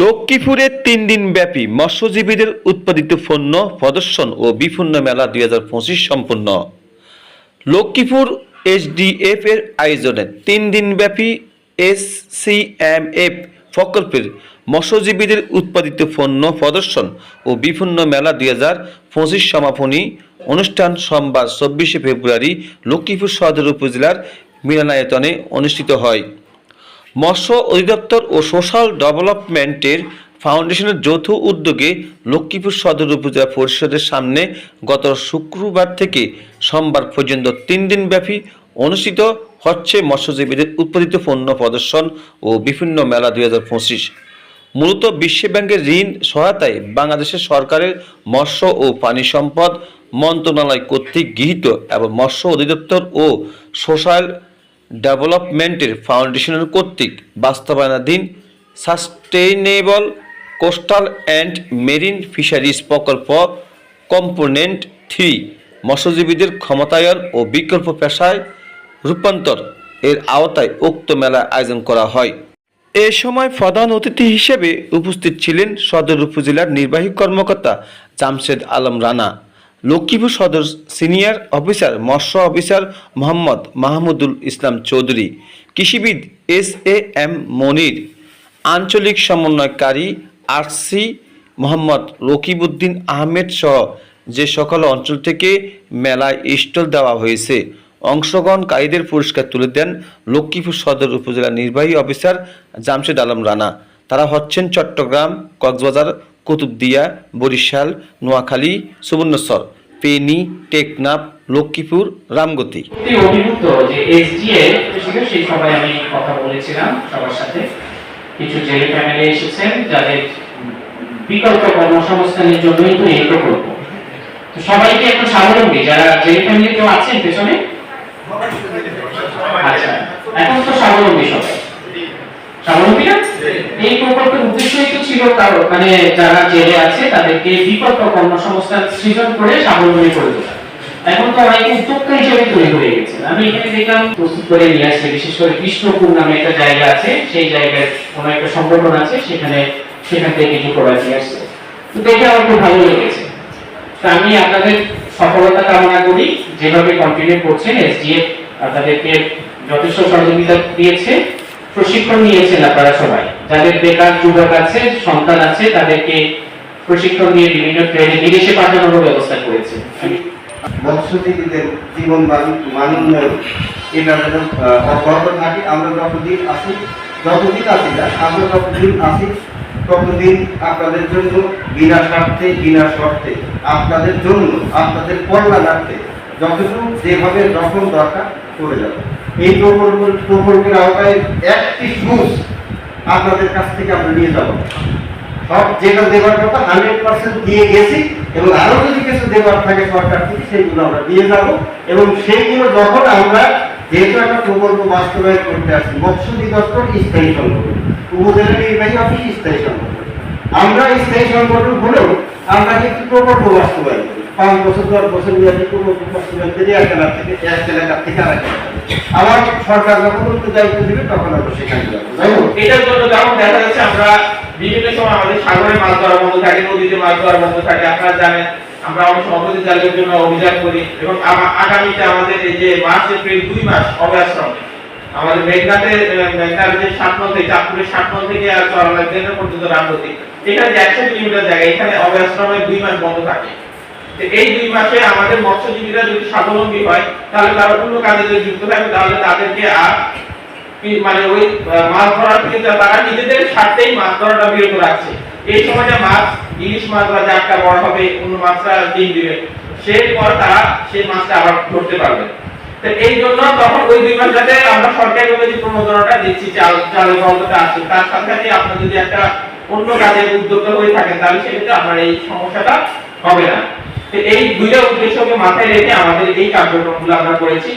লক্ষ্মীপুরে তিন দিন ব্যাপী মৎস্যজীবীদের উৎপাদিত পণ্য প্রদর্শন ও বিপন্ন মেলা দুই সম্পন্ন। লক্ষ্মীপুর এইচডিএফ এর আয়োজনে তিন দিন ব্যাপী এসসিএমএফ প্রকল্পের মৎস্যজীবীদের উৎপাদিত পণ্য প্রদর্শন ও বিভিন্ন মেলা দুই হাজার পঁচিশ সমাপনী অনুষ্ঠান সোমবার চব্বিশে ফেব্রুয়ারি লক্ষ্মীপুর সদর উপজেলার মিলনায়তনে অনুষ্ঠিত হয়। মৎস্য অধিদপ্তর ও সোশ্যাল ডেভেলপমেন্টের ফাউন্ডেশনের যৌথ উদ্যোগে লক্ষ্মীপুর সদর উপজেলা পরিষদের সামনে গত শুক্রবার থেকে সোমবার পর্যন্ত তিন দিনব্যাপী অনুষ্ঠিত হচ্ছে মৎস্যজীবীদের উৎপাদিত পণ্য প্রদর্শন ও বিভিন্ন মেলা দুই হাজার পঁচিশ। মূলত বিশ্ব ব্যাংকের ঋণ সহায়তায় বাংলাদেশের সরকারের মৎস্য ও পানি সম্পদ মন্ত্রণালয় কর্তৃক গৃহীত এবং মৎস্য অধিদপ্তর ও সোশ্যাল ডেভেলপমেন্টের ফাউন্ডেশনের কর্তৃক বাস্তবায়নাধীন sustainable coastal and marine fisheries প্রকল্প কম্পোনেন্ট থ্রি মৎস্যজীবীদের ক্ষমতায়ন ও বিকল্প পেশায় রূপান্তর এর আওতায় উক্ত মেলা আয়োজন করা হয়। এ সময় প্রধান অতিথি হিসেবে উপস্থিত ছিলেন সদর উপজেলার নির্বাহী কর্মকর্তা জামশেদ আলম রানা। লক্ষ্মীপুর সদর সিনিয়র অফিসার, মৎস্য অফিসার মোহাম্মদ মাহমুদুল ইসলাম চৌধুরী, কৃষিবিদ এস এ এম মনির, আঞ্চলিক সমন্বয়কারী আরসি মোহাম্মদ রকিবউদ্দিন আহমেদ সহ যে সকল অঞ্চল থেকে মেলায় স্টল দেওয়া হয়েছে, অংশগ্রহণকারীদের পুরস্কার তুলে দেন লক্ষ্মীপুর সদর উপজেলা নির্বাহী অফিসার জামশেদ আলম রানা। তারা হচ্ছেন চট্টগ্রাম, কক্সবাজার, কুতুবদিয়া, বরিশাল, নোয়াখালী সুবর্ণচর ফেনী টেকনাফ লক্ষ্মীপুর রামগতি। আচ্ছা স্বাবলম্বী সবাই স্বাবলম্বী না এই প্রকল্পের উদ্দেশ্যই কারও মানে যারা জেলে আছে, তাদেরকে বিকল্প কর্মসংস্থান সৃজন করে স্বাবলম্বী করে তোলা। এখন তো অনেক উদ্যোক্তা হিসেবে তৈরি হয়ে গেছে আমি এখানে দেখলাম, প্রস্তুত করে নিয়ে আসছে, বিশেষ করে কৃষ্ণপুর নামে একটা জায়গা আছে, সেই জায়গায় কোনো একটা সংগঠন আছে, সেখানে সেখান থেকে কিছু প্রোডাক্ট নিয়ে আসছে। তো দেখে আমার খুব ভালো লেগেছে। তো আমি আপনাদের সফলতা কামনা করি, যেভাবে কন্টিনিউ করছেন এসডিএফ আপনাদেরকে যথেষ্ট সহযোগিতা দিয়েছে। প্রশিক্ষণ নিয়েছেন আপনারা সবাই। যাদের বেকার যুবক আছে, সন্তান আছে, তাদেরকে প্রশিক্ষণ নিয়ে বিভিন্ন ট্রেনে বিদেশে পাঠানোর ব্যবস্থা করেছে মৎস্যজীবীদের জীবন মান উন্নয়ন যেন অব্যাহত থাকে, আমরা যতদিন আছি যতদিন আছি না, আমরা যতদিন আছি, ততদিন আপনাদের জন্য বিনা স্বার্থে, বিনা শর্তে, আপনাদের জন্য, আপনাদের কল্যাণার্থে যতটুকু যেভাবে যখন দরকার, করে যাবে। এই প্রকল্প প্রকল্পের আওতায় একটি সুস আপনাদের কাছ থেকে আমরা নিয়ে যাব। সব যেটা দেওয়ার কথা হান্ড্রেড পার্সেন্ট দিয়ে গেছি এবং আরও যদি কিছু দেওয়ার থাকে সরকার থেকে, সেইগুলো আমরা দিয়ে যাব এবং সেইগুলো যখন আমরা যেহেতু একটা প্রকল্প বাস্তবায়ন করতে আসছি মৎস্য অধিদপ্তর স্থায়ী সংগঠন উপজেলা নির্বাহী অফিস স্থায়ী সংগঠন। আমরা স্থায়ী সংগঠন হলেও আমরা কিন্তু প্রকল্প বাস্তবায়ন করি। পাঁচ বছর, দশ বছর মেয়াদী প্রকল্প বাস্তবায়ন করি, এক এলাকা থেকে, এক এলাকা থেকে আরেক এলাকায়। আবার সরকার যখন উত্তর দায়িত্ব দেবে, তখন আমরা সেখানে যাব। এটার জন্য যেমন দেখা যাচ্ছে, আমরা বিভিন্ন সময় আমাদের সাগরে মাছ ধরা বন্ধ থাকে, নদীতে মাছ ধরা বন্ধ থাকে। আপনারা জানেন, আমরা অনেক অবৈধ জালের জন্য অভিযান করি এবং আগামীতে আমাদের এই যে মার্চ, এপ্রিল দুই মাস অভয়াশ্রম আমাদের মেঘনাতে মেঘনার যে সাতনল থেকে, চাঁদপুরের সাতনল থেকে আর চরলাইজেন্দ্র পর্যন্ত রামগতি এখানে যে একশো কিলোমিটার জায়গা, এখানে অভয়াশ্রমে দুই মাস বন্ধ থাকে। এই দুই মাসে আমাদের মৎস্যজীবীরা যদি স্বাবলম্বী হয়, তাহলে তারা অন্য কাজে যদি যুক্ত থাকে, তাহলে তাদেরকে আর মানে ওই মাছ ধরা থেকে তারা নিজেদের স্বার্থেই মাছ ধরাটা বিরত রাখছে। এই মাছ, ইলিশ বড় হবে, অন্য মাছটা দিবে পর তারা সেই মাছটা আবার ধরতে পারবে। তো এই জন্য তখন ওই দুই আমরা সরকারি ভাবে যে দিচ্ছি, চাল আছে, তার সাথে সাথে আপনার যদি একটা অন্য কাজে উদ্যোক্তা হয়ে থাকেন, তাহলে সেক্ষেত্রে আপনার এই সমস্যাটা হবে না। এই দুইটা উদ্দেশ্যকে মাথায় রেখে আমাদের এই কার্যক্রমগুলো আমরা করেছি।